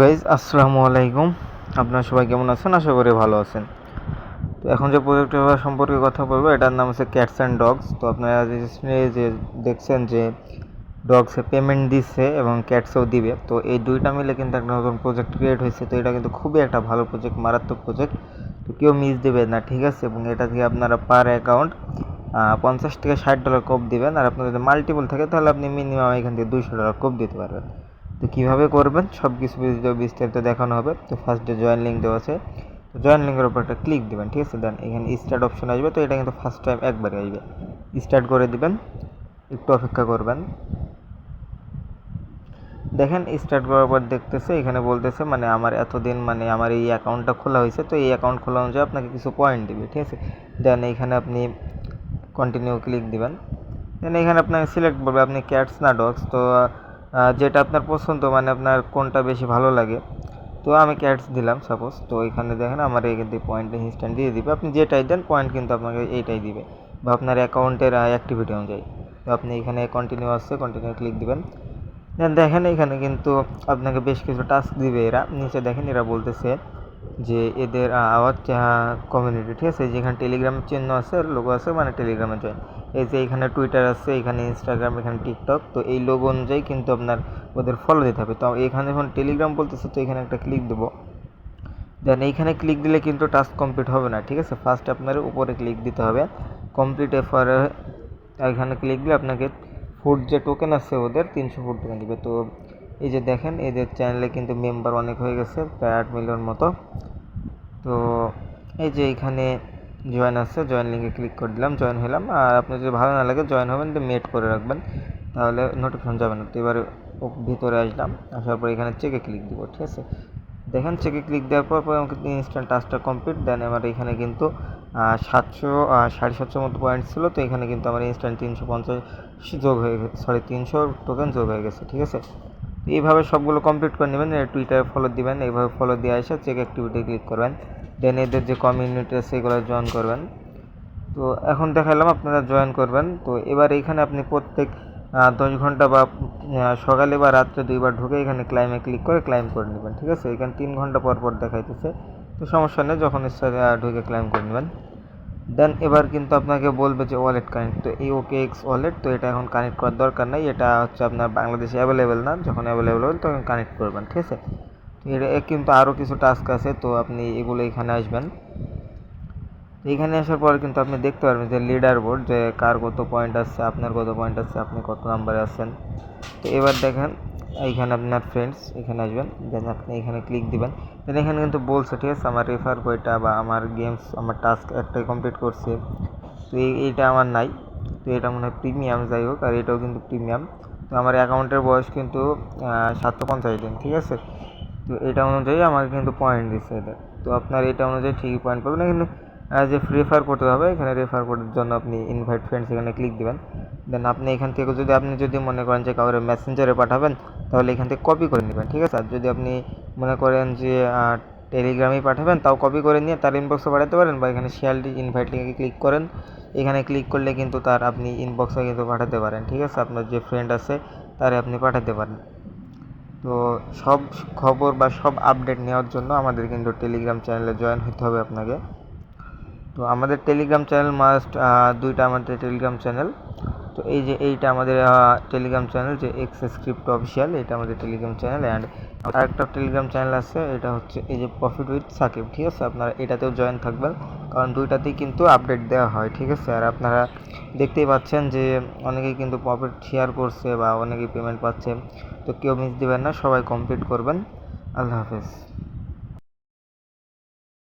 Guys, আসসালামু আলাইকুম। আপনারা সবাই কেমন আছেন? আশা করি ভালো আছেন। তো এখন যে প্রজেক্টের সম্পর্কে কথা বলব, এটার নাম হচ্ছে ক্যাটস অ্যান্ড ডগস তো আপনারা যে দেখছেন যে ডগসে পেমেন্ট দিচ্ছে এবং ক্যাটসেও দিবে, তো এই দুইটা মিলে কিন্তু একটা নতুন প্রজেক্ট ক্রিয়েট হয়েছে। তো এটা কিন্তু খুবই একটা ভালো প্রজেক্ট মারাত্মক প্রজেক্ট তো কেউ মিস দেবে না, ঠিক আছে? এবং এটা থেকে আপনারা পার অ্যাকাউন্ট পঞ্চাশ থেকে ষাট ডলার কোপ দিবেন। আর আপনার যদি মাল্টিপল থাকে, তাহলে আপনি মিনিমাম এখান থেকে দুশো ডলার কোপ দিতে পারবেন। তো কীভাবে করবেন? সব কিছু বিস্তারিত দেখানো হবে। তো ফার্স্টে জয়েন লিঙ্ক দেওয়া আছে। তো জয়েন লিঙ্কের উপর একটা ক্লিক দেবেন, ঠিক আছে? দেন এখানে স্টার্ট অপশন আসবে। তো এটা কিন্তু ফার্স্ট টাইম একবারে আসবে। স্টার্ট করে দিবেন। একটু অপেক্ষা করবেন। দেখেন স্টার্ট করার পর দেখতেছে, এখানে বলতেছে মানে আমার এতদিন মানে আমার এই অ্যাকাউন্টটা খোলা হয়েছে। তো এই অ্যাকাউন্ট খোলা অনুযায়ী আপনাকে কিছু পয়েন্ট দিবে, ঠিক আছে? দেন এখানে আপনি কন্টিনিউ ক্লিক দিবেন। দেন এখানে আপনাকে সিলেক্ট করবে আপনি ক্যাটস না ডগস তো যেটা আপনার পছন্দ মানে আপনার কোনটা বেশি ভালো লাগে। তো আমি ক্যাটস দিলাম সাপোজ তো এখানে দেখেন, আমার এই থেকে পয়েন্ট ইনস্ট্যান্ট দিয়ে দিবে। আপনি যেটাই দেন পয়েন্ট কিন্তু আপনাকে এইটাই দিবে। বা আপনার অ্যাকাউন্টের অ্যাক্টিভিটি অনুযায়ী। তো আপনি এখানে কন্টিনিউ আসছে কন্টিনিউ ক্লিক দেবেন। দেন দেখেন, এখানে কিন্তু আপনাকে বেশ কিছু টাস্ক দিবে এরা। নিচে দেখেন, এরা বলতেছে যে এদের আওয়াজ কমিউনিটি ঠিক আছে? যেখানে টেলিগ্রাম চিহ্ন আছে লোগো আছে মানে টেলিগ্রামে জয়েন এই যে এখানে টুইটার আছে, এখানে ইনস্টাগ্রাম এখানে টিকটক তো এই লোগো অনুযায়ী কিন্তু আপনার ওদের ফলো দিতে হবে। তো এখানে যখন টেলিগ্রাম বলতেছে, তো এখানে একটা ক্লিক দেবো। দেন এইখানে ক্লিক দিলে কিন্তু টাস্ক কমপ্লিট হবে না, ঠিক আছে? ফার্স্ট আপনার উপরে ক্লিক দিতে হবে। কমপ্লিট এফার এখানে ক্লিক দিলে আপনাকে ফুড যে টোকেন আছে ওদের, তিনশো ফুড টোকেন দিবে। তো এই যে দেখেন এদের চ্যানেলে কিন্তু মেম্বার অনেক হয়ে গেছে, প্রায় আট মিলিয়ন মতো। তো এই যে এখানে জয়েন আছে জয়েন লিঙ্কে ক্লিক করে দিলাম জয়েন হলাম। আর আপনার যদি ভালো না লাগে জয়েন হবেন তো মেট করে রাখবেন, তাহলে নোটিফিকেশন যাবে না। তো এবার ভিতরে আসলাম, আসার পর এখানে চেকে ক্লিক দিব, ঠিক আছে? দেখেন চেকে ক্লিক দেওয়ার পর পর আমাকে ইনস্ট্যান্ট টাস্কটা কমপ্লিট দেন আমার এখানে কিন্তু সাতশো সাড়ে সাতশো মতো পয়েন্ট ছিল, তো এখানে কিন্তু আমার ইনস্ট্যান্ট তিনশো পঞ্চাশ যোগ হয়ে গেছে সরি তিনশো টোকেন যোগ হয়ে গেছে, ঠিক আছে? এইভাবে সবগুলো কমপ্লিট করে নেবেন টুইটারে ফলো দিবেন, এইভাবে ফলো দিয়ে আসে চেক অ্যাক্টিভিটি ক্লিক করবেন। দেন এদের যে কমিউনিটি আছে, এগুলো জয়েন করবেন। তো এখন দেখালাম আপনারা জয়েন করবেন। তো এবার এখানে আপনি প্রত্যেক দশ ঘণ্টা বা সকালে বা রাত্রে দুইবার ঢুকে এখানে ক্লাইমে ক্লিক করে ক্লাইম করে নেবেন, ঠিক আছে? এখানে তিন ঘণ্টা পর পর দেখাইতেছে। তো সমস্যা নেই, যখন ইচ্ছা ঢুকে ক্লাইম করে নেবেন। দেন এবার কিন্তু আপনাকে বলবে যে ওয়ালেট কানেক্ট তো এই ওকে এক্স ওয়ালেট তো এটা এখন কানেক্ট করার দরকার নেই, এটা হচ্ছে আপনার বাংলাদেশে অ্যাভেলেবেল না, যখন অ্যাভেলেবেল হবে তখন কানেক্ট করবেন, ঠিক আছে? এটা কিন্তু আরও কিছু টাস্ক আছে, তো আপনি এগুলো এখানে আসবেন। এখানে আসার পর কিন্তু আপনি দেখতে পারবেন যে লিডার বোর্ড যে কার কত পয়েন্ট আছে, আপনার কত পয়েন্ট আছে, আপনি কত নাম্বারে আছেন। তো এবার দেখেন, এইখানে আপনার ফ্রেন্ডস এখানে আসবেন দেন আপনি এখানে ক্লিক দিবেন। দেন এখানে কিন্তু বলছে, ঠিক আছে? আমার রেফার বইটা বা আমার গেমস আমার টাস্ক একটাই কমপ্লিট করছে। তো এইটা আমার নাই। তো এটা মনে হয় প্রিমিয়াম যাই হোক, আর এটাও কিন্তু প্রিমিয়াম তো আমার অ্যাকাউন্টের বয়স কিন্তু সাতশো পঞ্চাশ দিন, ঠিক আছে? তো এটা অনুযায়ী আমাকে কিন্তু পয়েন্ট দিচ্ছে এটা। তো আপনার এটা অনুযায়ী ঠিকই পয়েন্ট পাবেন। কিন্তু যে রেফার করতে হবে, এখানে রেফার করার জন্য আপনি ইনভাইট ফ্রেন্ডস এখানে ক্লিক দেবেন। দেন আপনি এখান থেকে যদি, আপনি যদি মনে করেন যে কাউরে মেসেঞ্জারে পাঠাবেন, তাহলে এখান থেকে কপি করে নেবেন, ঠিক আছে? আর যদি আপনি মনে করেন যে টেলিগ্রামেই পাঠাবেন, তাও কপি করে নিয়ে তার ইনবক্সে পাঠাতে পারেন বা এখানে শেয়ার ইনভাইট লিঙ্কে ক্লিক করেন। এখানে ক্লিক করলে কিন্তু তার আপনি ইনবক্সে কিন্তু পাঠাতে পারেন, ঠিক আছে? আপনার যে ফ্রেন্ড আছে, তারে আপনি পাঠাতে পারেন। তো সব খবর বা সব আপডেট নেওয়ার জন্য আমাদের কিন্তু টেলিগ্রাম চ্যানেলে জয়েন হতে হবে আপনাকে। তো আমাদের টেলিগ্রাম চ্যানেল মাস্ট দুইটা আমাদের টেলিগ্রাম চ্যানেল তো এই যে এইটা আমাদের টেলিগ্রাম চ্যানেল যে এক্স স্ক্রিপ্ট অফিসিয়াল এটা আমাদের টেলিগ্রাম চ্যানেল অ্যান্ড আরেকটা টেলিগ্রাম চ্যানেল আছে, এটা হচ্ছে এই যে প্রফিট উইথ সাকিব ঠিক আছে? আপনারা এটাতেও জয়েন থাকবেন। কারণ দুইটাতেই কিন্তু আপডেট দেওয়া হয়, ঠিক আছে? আর আপনারা দেখতেই পাচ্ছেন যে অনেকেই কিন্তু প্রফিট শেয়ার করছে বা অনেকেই পেমেন্ট পাচ্ছে। তো কেউ মিস দেবেন না, সবাই কমপ্লিট করবেন। আল্লাহ হাফেজ।